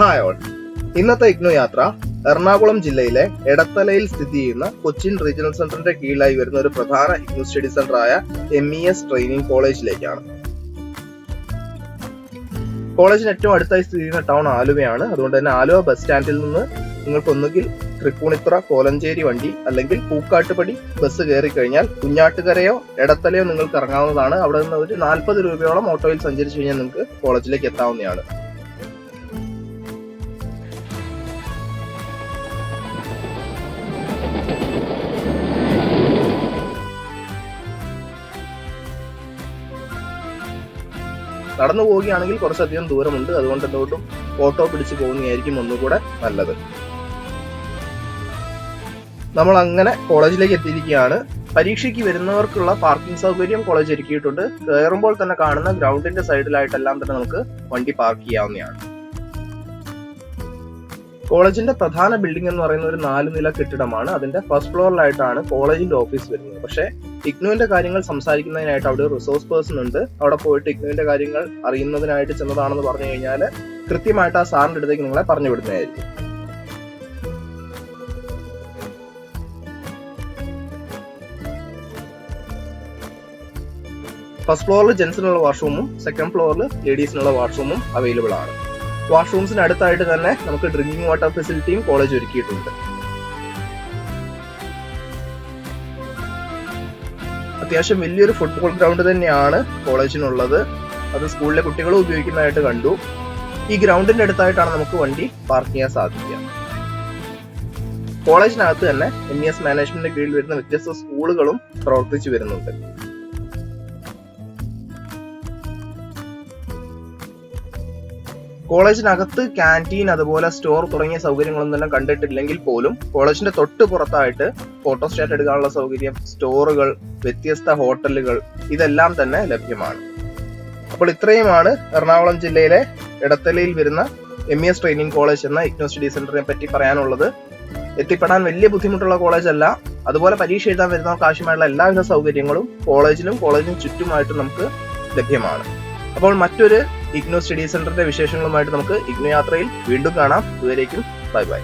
Hi all ഇന്നത്തെ ഇഗ്നോ യാത്ര എറണാകുളം ജില്ലയിലെ എടത്തലയിൽ സ്ഥിതി ചെയ്യുന്ന കൊച്ചിൻ റീജിയണൽ സെന്ററിന്റെ കീഴിലായി വരുന്ന ഒരു പ്രധാന ഇഗ്നോ സ്റ്റഡി സെന്റർ ആയ എം ഇ എസ് ട്രെയിനിങ് കോളേജിലേക്കാണ്. കോളേജിന് ഏറ്റവും അടുത്തായി സ്ഥിതി ചെയ്യുന്ന ടൗൺ ആലുവയാണ്. അതുകൊണ്ട് തന്നെ ആലുവ ബസ് സ്റ്റാൻഡിൽ നിന്ന് നിങ്ങൾക്ക് ഒന്നുകിൽ തൃപ്പൂണിത്തുറ കോലഞ്ചേരി വണ്ടി അല്ലെങ്കിൽ പൂക്കാട്ടുപടി ബസ് കയറി കഴിഞ്ഞാൽ കുഞ്ഞാട്ടുകരയോ എടത്തലയോ നിങ്ങൾക്ക് ഇറങ്ങാവുന്നതാണ്. അവിടെ നിന്ന് ഒരു നാൽപ്പത് രൂപയോളം ഓട്ടോയിൽ സഞ്ചരിച്ചു കഴിഞ്ഞാൽ നിങ്ങൾക്ക് കോളേജിലേക്ക് എത്താവുന്നതാണ്. നടന്നു പോവുകയാണെങ്കിൽ കുറച്ചധികം ദൂരമുണ്ട്. അതുകൊണ്ട് എന്തുകൊണ്ടും ഓട്ടോ പിടിച്ച് പോകുന്നതായിരിക്കും ഒന്നുകൂടെ നല്ലത്. നമ്മൾ അങ്ങനെ കോളേജിലേക്ക് എത്തിയിരിക്കുകയാണ്. പരീക്ഷയ്ക്ക് വരുന്നവർക്കുള്ള പാർക്കിംഗ് സൗകര്യം കോളേജ് ഒരുക്കിയിട്ടുണ്ട്. കയറുമ്പോൾ തന്നെ കാണുന്ന ഗ്രൗണ്ടിന്റെ സൈഡിലായിട്ടെല്ലാം തന്നെ നമുക്ക് വണ്ടി പാർക്ക് ചെയ്യാവുന്നതാണ്. കോളേജിന്റെ പ്രധാന ബിൽഡിംഗ് എന്ന് പറയുന്ന ഒരു നാല് നില കെട്ടിടമാണ്. അതിന്റെ ഫസ്റ്റ് ഫ്ലോറിലായിട്ടാണ് കോളേജിന്റെ ഓഫീസ് വരുന്നത്. പക്ഷേ ഇഗ്നുവിന്റെ കാര്യങ്ങൾ സംസാരിക്കുന്നതിനായിട്ട് അവിടെ ഒരു റിസോഴ്സ് പേഴ്സൺ ഉണ്ട്. അവിടെ പോയിട്ട് ഇഗ്നുവിന്റെ കാര്യങ്ങൾ അറിയുന്നതിനായിട്ട് ചെന്നതാണെന്ന് പറഞ്ഞു കഴിഞ്ഞാൽ കൃത്യമായിട്ട് ആ സാറിന്റെ അടുത്തേക്ക് നിങ്ങളെ പറഞ്ഞു വിടുന്നതായിരിക്കും. ഫസ്റ്റ് ഫ്ലോറിൽ ജെൻസിനുള്ള വാഷ്റൂമും സെക്കൻഡ് ഫ്ലോറിൽ ലേഡീസിനുള്ള വാഷ്റൂമും അവൈലബിൾ ആണ്. വാഷ്റൂംസിന് അടുത്തായിട്ട് തന്നെ നമുക്ക് ഡ്രിങ്കിങ് വാട്ടർ ഫെസിലിറ്റിയും കോളേജ് ഒരുക്കിയിട്ടുണ്ട്. അത്യാവശ്യം വലിയൊരു ഫുട്ബോൾ ഗ്രൗണ്ട് തന്നെയാണ് കോളേജിനുള്ളത്. അത് സ്കൂളിലെ കുട്ടികൾ ഉപയോഗിക്കുന്നതായിട്ട് കണ്ടു. ഈ ഗ്രൗണ്ടിന്റെ അടുത്തായിട്ടാണ് നമുക്ക് വണ്ടി പാർക്ക് ചെയ്യാൻ സാധിക്കുക. കോളേജിനകത്ത് തന്നെ എം ഇ എസ് മാനേജ്മെന്റിന്റെ കീഴിൽ വരുന്ന വ്യത്യസ്ത സ്കൂളുകളും പ്രവർത്തിച്ചു വരുന്നുണ്ട്. കോളേജിനകത്ത് ക്യാന്റീൻ അതുപോലെ സ്റ്റോർ തുടങ്ങിയ സൗകര്യങ്ങളൊന്നും തന്നെ കണ്ടിട്ടില്ലെങ്കിൽ പോലും കോളേജിന്റെ തൊട്ട് പുറത്തായിട്ട് ഫോട്ടോസ്റ്റാറ്റ് എടുക്കാനുള്ള സൗകര്യം സ്റ്റോറുകൾ വ്യത്യസ്ത ഹോട്ടലുകൾ ഇതെല്ലാം തന്നെ ലഭ്യമാണ്. അപ്പോൾ ഇത്രയുമാണ് എറണാകുളം ജില്ലയിലെ ഇടത്തലയിൽ വരുന്ന എം എസ് ട്രെയിനിങ് കോളേജ് എന്ന ഇഗ്നോ സ്റ്റഡി സെന്ററിനെ പറ്റി പറയാനുള്ളത്. എത്തിപ്പെടാൻ വലിയ ബുദ്ധിമുട്ടുള്ള കോളേജ് അല്ല അതുപോലെ പരീക്ഷ എഴുതാൻ വരുന്നവർക്ക് ആവശ്യമായുള്ള എല്ലാവിധ സൗകര്യങ്ങളും കോളേജിലും കോളേജിനും ചുറ്റുമായിട്ട് നമുക്ക് ലഭ്യമാണ്. അപ്പോൾ മറ്റൊരു ഇഗ്നോ സ്റ്റഡി സെന്ററിന്റെ വിശേഷങ്ങളുമായിട്ട് നമുക്ക് ഇഗ്നോ യാത്രയിൽ വീണ്ടും കാണാം. ഇതുവരേക്കും ബൈ ബൈ.